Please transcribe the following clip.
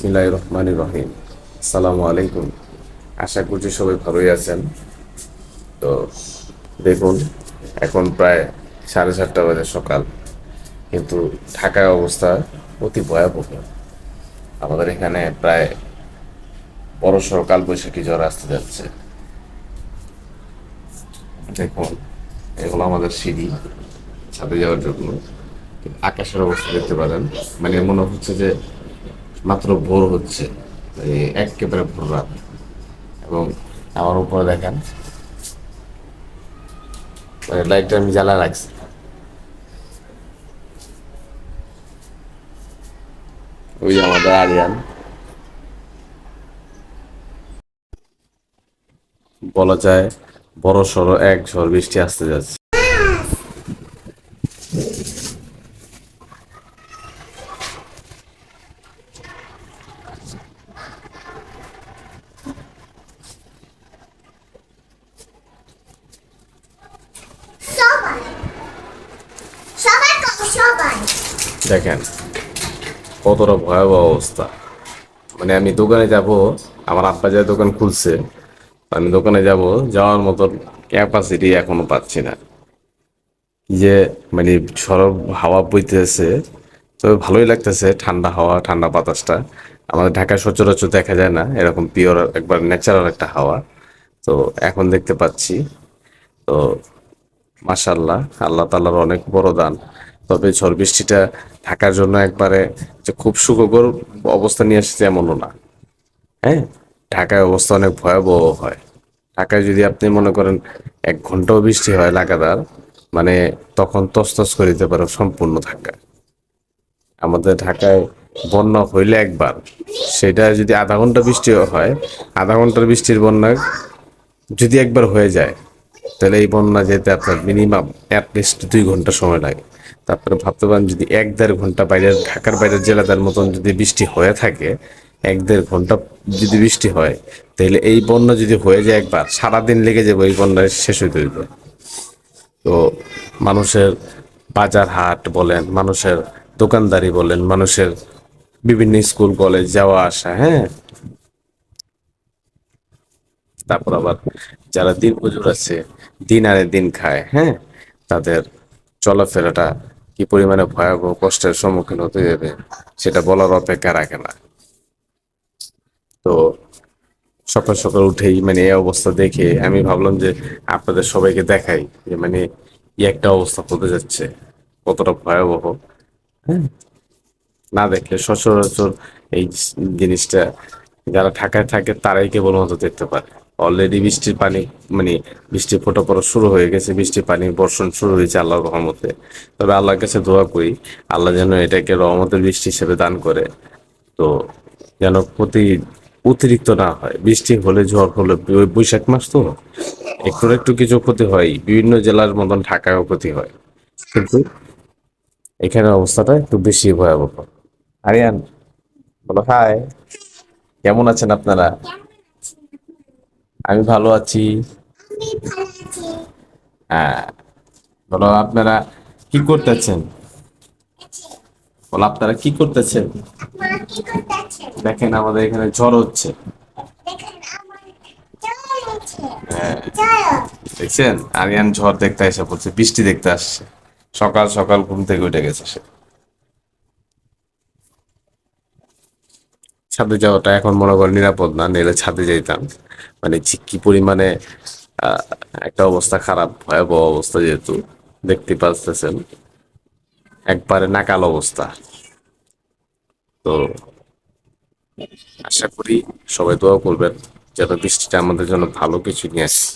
বিসমিল্লাহ রহমান রহিম আসসালামু আলাইকুম। আশা করছি সবাই ভালোই আছেন। তো দেখুন, এখন প্রায় সাড়ে সাতটা বাজে সকাল, কিন্তু ঢাকায় অবস্থা অতি ভয়াবহ। আমাদের এখানে প্রায় বড় সড় কালবৈশাখী জ্বর আসতে যাচ্ছে। দেখুন, এগুলো আমাদের সিঁড়ি, ছাদে যাওয়ার জন্য। আকাশের অবস্থা দেখতে পারেন। মানে মনে হচ্ছে যে মাত্র ভোর হচ্ছে একেবারে ভোর রাত। এবং আমার উপরে দেখেন লাইটটা আমি জ্বালা রাখছি। ওই আমাদের আরিয়ান। বলা যায় বড় সড়ো এক ঝড় বৃষ্টি আসতে যাচ্ছে। দেখেন, কতটা ভয়াবহ অবস্থা। মানে আমি দোকানে যাব, আমার আব্বা যে দোকান খুলছে, আমি দোকানে যাব, যাওয়ার মতো ক্যাপাসিটি এখনও পাচ্ছি না। যে মানে সরব হাওয়া বইতেছে, তবে ভালোই লাগতেছে, ঠান্ডা হাওয়া, ঠান্ডা বাতাসটা। আমাদের ঢাকায় সচরাচর দেখা যায় না, এরকম পিওর একবার ন্যাচারাল একটা হাওয়া। তো এখন দেখতে পাচ্ছি, তো মাশাল্লাহ আল্লাহ তাল্লাহর অনেক বড় দান। তবে ঝড় বৃষ্টিটা থাকার জন্য একবারে যে খুব সুখকর অবস্থা নিয়ে এসেছে এমনও না। হ্যাঁ? ঢাকায় অবস্থা অনেক ভয়াবহ হয়। ঢাকায় যদি আপনি মনে করেন এক ঘন্টাও বৃষ্টি হয় লাগাতার মানে তখন তস্তস করে দিতে পারে সম্পূর্ণ ঢাকা আমাদের ঢাকায় বন্যা হইলে একবার, সেটা যদি আধা ঘণ্টা বৃষ্টিও হয়, আধা ঘণ্টার বৃষ্টির বন্যা যদি একবার হয়ে যায়, তাহলে এই বন্যা যেতে আপনার মিনিমাম অ্যাটলিস্ট দুই ঘণ্টা সময় লাগে। তারপরে ভাবতে পারেন যদি এক দেড় ঘণ্টা বাইরের ঢাকার বাইরের জেলাদের মতন যদি বৃষ্টি হয়ে থাকে, এক দেড় ঘণ্টা যদি বৃষ্টি হয়, তাহলে এই বন্যা যদি হয়ে যায় একবার, সারাদিন লেগে যাবে এই বন্যা শেষ হইতে হইবে। তো মানুষের বাজার হাট বলেন, মানুষের দোকানদারি বলেন, মানুষের বিভিন্ন স্কুল, কলেজ যাওয়া আসা হ্যাঁ? তারপর আবার যারা দিন মজুর আছে, দিন আনে দিন খায় হ্যাঁ? তাদের চলাফেরাটা কি পরিমাণে ভয়াবহ কষ্টের সম্মুখীন হতে যাবে, সেটা বলার অপেক্ষা রাখে না। তো সকাল সকাল উঠেই মানে এই অবস্থা দেখে আমি ভাবলাম যে আপনাদের সবাইকে দেখাই যে মানে একটা অবস্থা হতে যাচ্ছে, কতটা ভয়াবহ। হ্যাঁ না দেখলে সচরাচর এই জিনিসটা যারা ঢাকায় থাকে তারাই কেবলমাত্র দেখতে পারে। অলরেডি বৃষ্টির পানি মানে বৃষ্টি ফোটা পড়া শুরু হয়ে গেছে, বৃষ্টির পানি বর্ষণ শুরু হয়েছে আল্লাহর রহমতে। তবে আল্লাহর কাছে দোয়া করি, আল্লাহ যেন এটাকে রহমতের বৃষ্টি হিসেবে দান করে। তো যেন প্রতি অতিরিক্ত না হয়। বৃষ্টি হলে ঝড় হলে বৈশাখ মাস তো, একটু একটু কিছু ক্ষতি হয়। বিভিন্ন জেলার মতন ঢাকায়ও ক্ষতি হয়। কিন্তু এখানে অবস্থাটা একটু বেশি ভয়াবহ। আরিয়ান, বলো হাই কেমন আছেন আপনারা? আমি ভালো আছি। হ্যাঁ। বলো আপনারা কি করতেছেন? বলো আপনারা কি করতেছেন? দেখেন আমাদের এখানে ঝড় হচ্ছে। হ্যাঁ। দেখছেন? আরিয়ান ঝড় দেখতে এসে পড়ছে বৃষ্টি দেখতে আসছে। সকাল সকাল ঘুম থেকে উঠে গেছে সে। ছাদে যাওয়াটা এখন মনে করেন নিরাপদ না, নেলে ছাদে যেতাম মানে কি পরিমাণে একটা অবস্থা খারাপ, ভয়াবহ অবস্থা যেহেতু, দেখতে পাচ্ছেন একবারে নাকাল অবস্থা। তো আশা করি সবাই দোয়া করবেন, যেন বৃষ্টিটা আমাদের জন্য ভালো কিছু নিয়ে আসে।